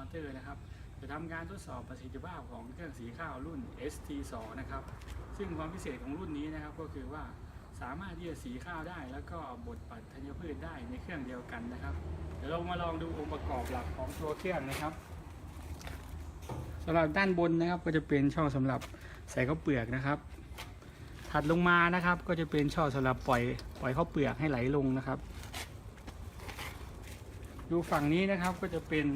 อเตอร์นะครับ จะทำการทดสอบประสิทธิภาพของเครื่องสีข้าวรุ่น ST2 นะครับ ซึ่งความพิเศษของรุ่นนี้นะครับก็คือว่าสามารถที่จะสีข้าวได้ แล้วก็บดปัดธัญพืชได้ในเครื่องเดียวกันนะครับ เดี๋ยวเรามาลองดูองค์ประกอบหลักของตัวเครื่องนะครับสำหรับด้านบนนะครับก็จะเป็นช่องสำหรับใส่ข้าวเปลือกนะครับ ถัดลงมานะครับก็จะเป็นช่องสำหรับปล่อยปล่อยข้าวเปลือกให้ไหลลงนะครับ ดูฝั่งนี้นะครับก็จะเป็น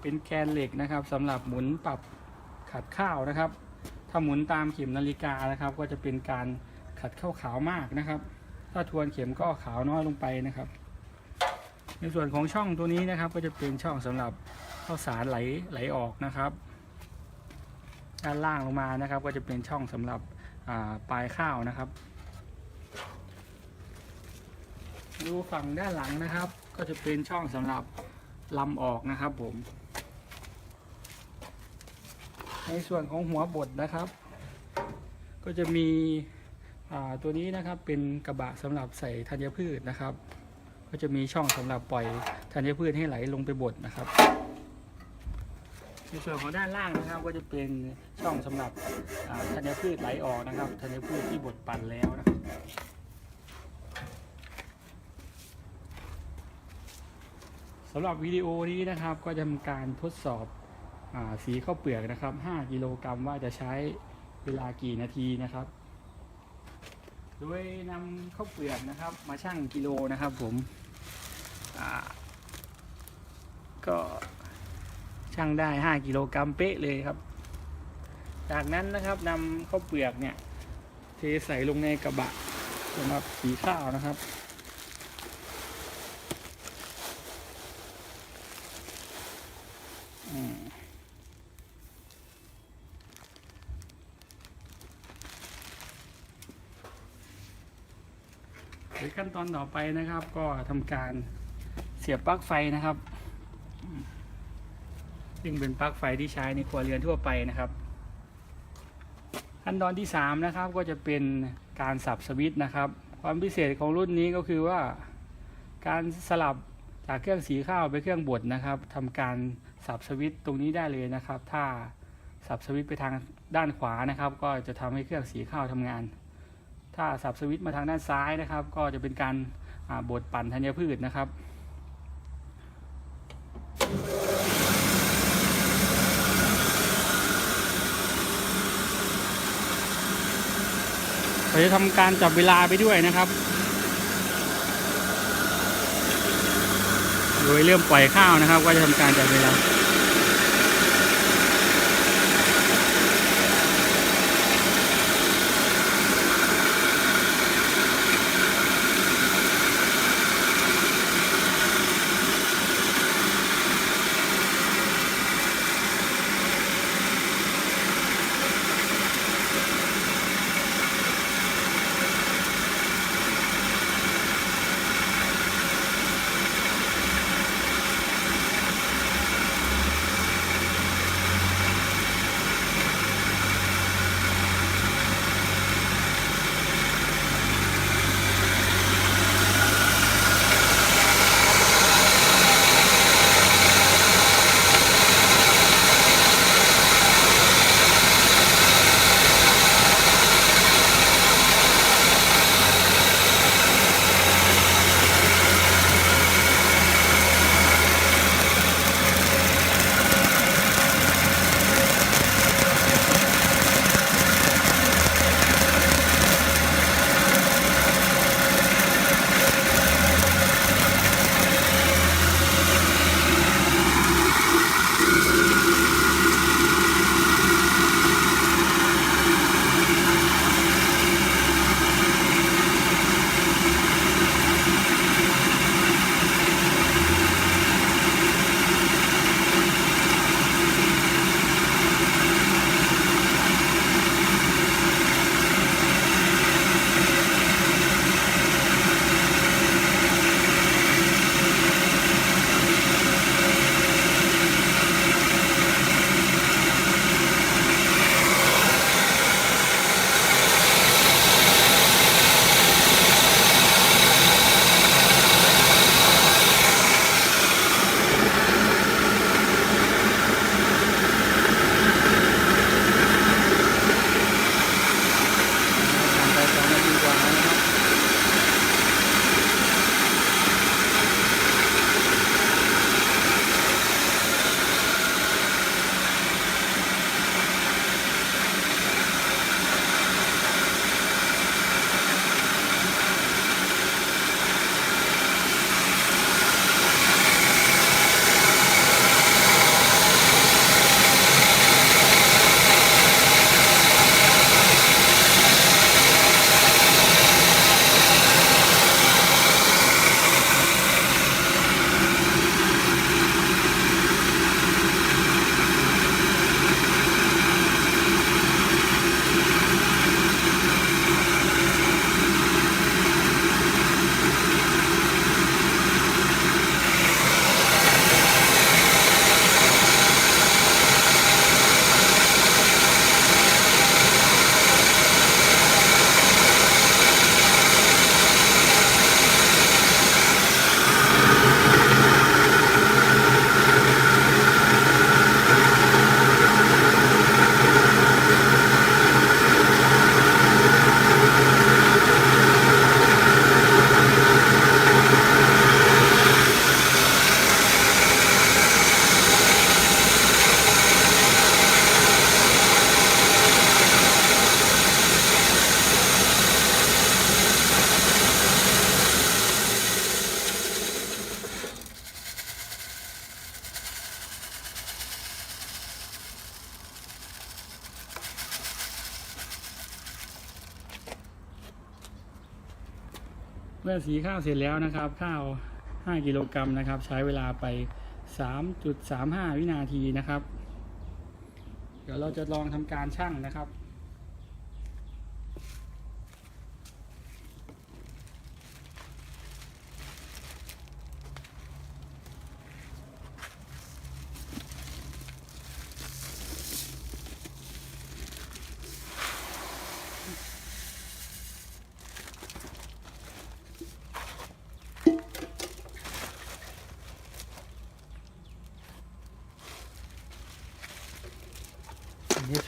เป็นแกนเหล็กนะครับสำหรับหมุนปรับขัดข้าวนะครับ ถ้าหมุนตามเข็มนาฬิกานะครับ ก็จะเป็นการขัดข้าวขาวมากนะครับ ถ้าทวนเข็มก็ขาวน้อยลงไปนะครับ ในส่วนของช่องตัวนี้นะครับ ก็จะเป็นช่องสำหรับข้าวสารไหลไหลออกนะครับด้านล่างลงมานะครับ ก็จะเป็นช่องสำหรับปลายข้าวนะครับดูฝั่งด้านหลังนะครับ ก็จะเป็นช่องสำหรับลำออกนะครับผม ในส่วนของหัวบดนะครับ ก็จะมีตัวนี้นะครับเป็นกระบะสำหรับใส่ธัญพืชนะครับ ก็จะมีช่องสำหรับปล่อยธัญพืชให้ไหลลงไปบดนะครับ ในส่วนของด้านล่างนะครับ ก็จะเป็นช่องสำหรับธัญพืชไหลออกนะครับธัญพืชที่บดปั่นแล้วนะครับสำหรับวิดีโอนี้นะครับก็จะทำการทดสอบ สีข้าวเปลือกนะครับ 5 กิโลกรัมว่าจะใช้เวลากี่นาทีนะครับ โดยนำข้าวเปลือกนะครับ มาชั่งกิโลนะครับผมก็ชั่งได้ 5 กิโลกรัมเป๊ะเลยครับ จากนั้นนะครับนำข้าวเปลือกเนี่ยเทใส่ลงในกระบะสำหรับสีข้าวนะครับ เดี๋ยวขั้นตอนต่อไปนะครับ ก็ทำการเสียบปลั๊กไฟนะครับ ซึ่งเป็นปลั๊กไฟที่ใช้ในครัวเรือนทั่วไปนะครับ ขั้นตอนที่3นะครับก็จะเป็นการสับสวิตช์นะครับ ความพิเศษของรุ่นนี้ก็คือว่าการสลับจากเครื่องสีข้าวไปเครื่องบดนะครับทำการสับสวิตช์ตรงนี้ได้เลยนะครับ ถ้าสับสวิตช์ไปทางด้านขวานะครับ ก็จะทำให้เครื่องสีข้าวทำงาน ถ้าสับสวิตช์มาทางด้านซ้ายนะครับ ก็จะเป็นการบดปั่นธัญพืชนะครับเราจะทำการจับเวลาไปด้วยนะครับ โดยเริ่มปล่อยข้าวนะครับ ก็จะทำการจับเวลา มื่อสีข้าวเสร็จแล้วนะครับ ข้าว 5 กิโลกรัมนะครับ ใช้เวลาไป 3.35 วินาทีนะครับ เดี๋ยวเราจะลองทำการชั่งนะครับ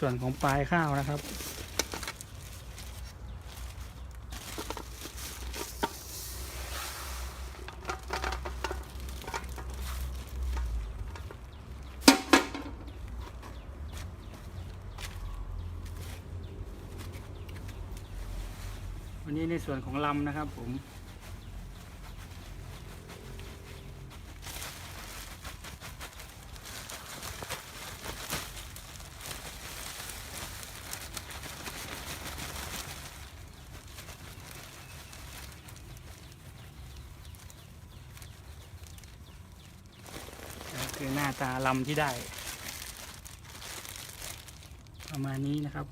ส่วนของปลายข้าวนะครับ วันนี้ในส่วนของลำนะครับผม นี่ คือหน้าตาลำที่ได้ ประมาณนี้นะครับ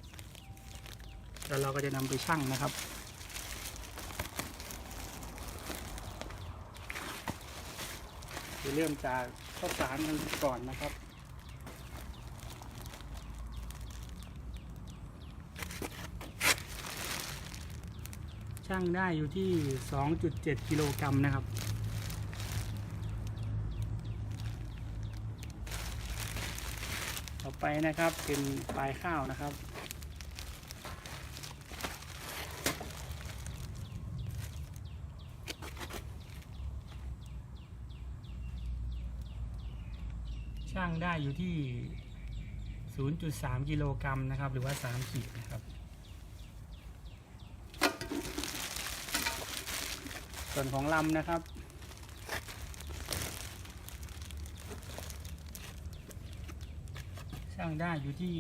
แล้วเราก็จะนำไปชั่งนะครับจะเริ่มจากข้าวสารกันก่อนนะครับช่างได้อยู่ที่ 2.7 กิโลกรัมนะครับ ต่อ ไปนะครับเป็นปลายข้าวนะครับ ช่างได้อยู่ที่ 0.3 กิโลกรัมนะครับ หรือว่า 3 ขีดนะครับ ส่วนของลำนะครับ ช่างได้อยู่ที่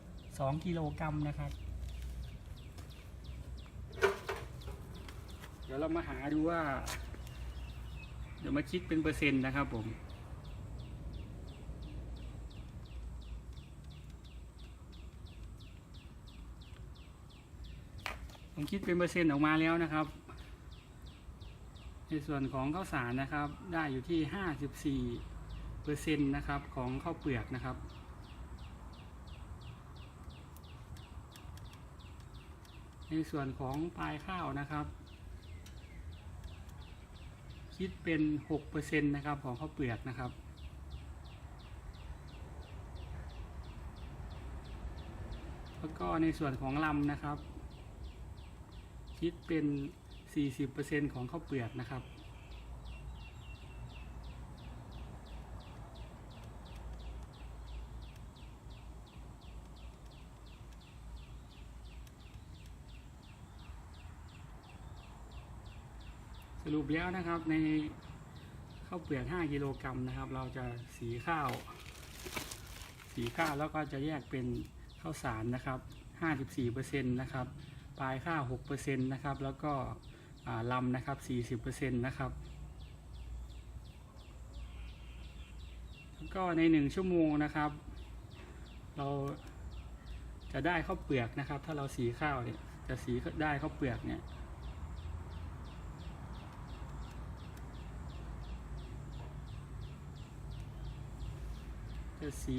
2กิโลกรัมนะครับ เดี๋ยวเรามาหาดูว่า เดี๋ยวมาคิดเป็นเปอร์เซ็นต์นะครับผมผมคิดเป็นเปอร์เซ็นต์ออกมาแล้วนะครับ ในส่วนของข้าวสารนะครับ ได้อยู่ที่ 54เปอร์เซ็นต์นะครับของข้าวเปลือกนะครับ ในส่วนของปลายข้าวนะครับ คิดเป็น 6%นะครับของข้าวเปลือกนะครับแล้วก็ในส่วนของลำนะครับ คิดเป็น 40%ของข้าวเปลือกนะครับ สรุปแล้วนะครับในข้าวเปลือก 5 กิโลกรัมนะครับ เราจะสีข้าว สีข้าวแล้วก็จะแยกเป็นข้าวสารนะครับ 54%นะครับ ปลายข้าว 6%นะครับ แล้วก็ลำนะครับ 40%นะครับแล้วก็ใน 1 ชั่วโมงนะครับ เราจะได้ข้าวเปลือกนะครับ ถ้าเราสีข้าวเนี่ยจะสีได้ข้าวเปลือกเนี่ย สี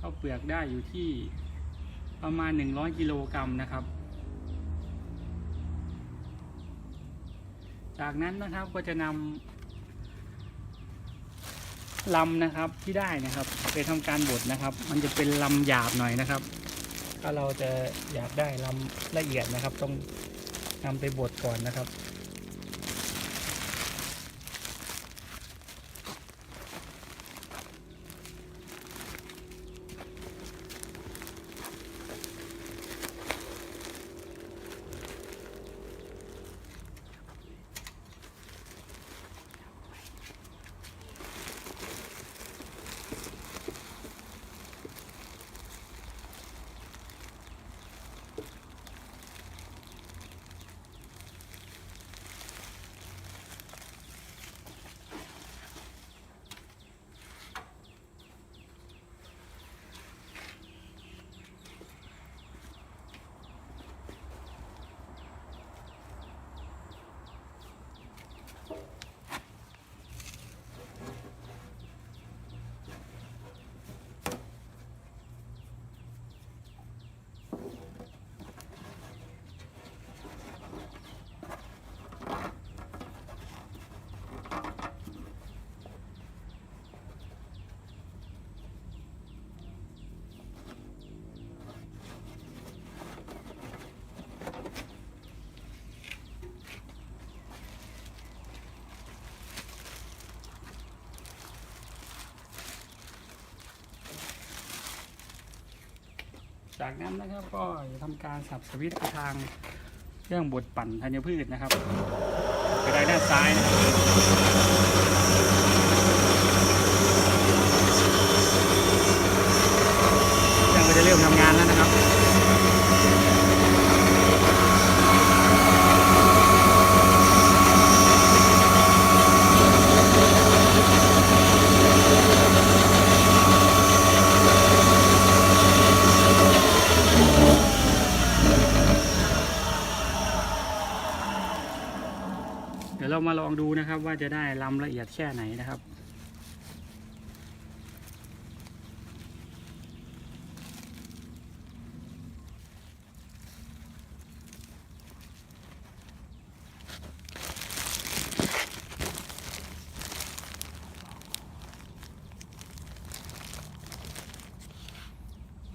ข้าวเปลือกได้อยู่ที่ประมาณ 100 กิโลกรัมนะครับ จากนั้นนะครับก็จะนำลำนะครับที่ได้นะครับไปทำการบดนะครับ มันจะเป็นลำหยาบหน่อยนะครับ ถ้าเราจะอยากได้ลำละเอียดนะครับ ต้องนำไปบดก่อนนะครับ จากนั้นนะครับก็จะทำการสับสวิตช์ไปทางเครื่องบดปั่นธัญพืชนะครับไปได้ด้านซ้ายนะครับเครื่องก็จะเริ่มทำงานแล้วนะครับ เดี๋ยวเรามาลองดูนะครับ ว่า จะได้ลำละเอียดแค่ไหนนะครับ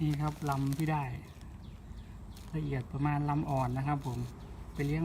นี่ครับลำที่ได้ ละเอียดประมาณลำอ่อนนะครับผม ไปเลี้ยง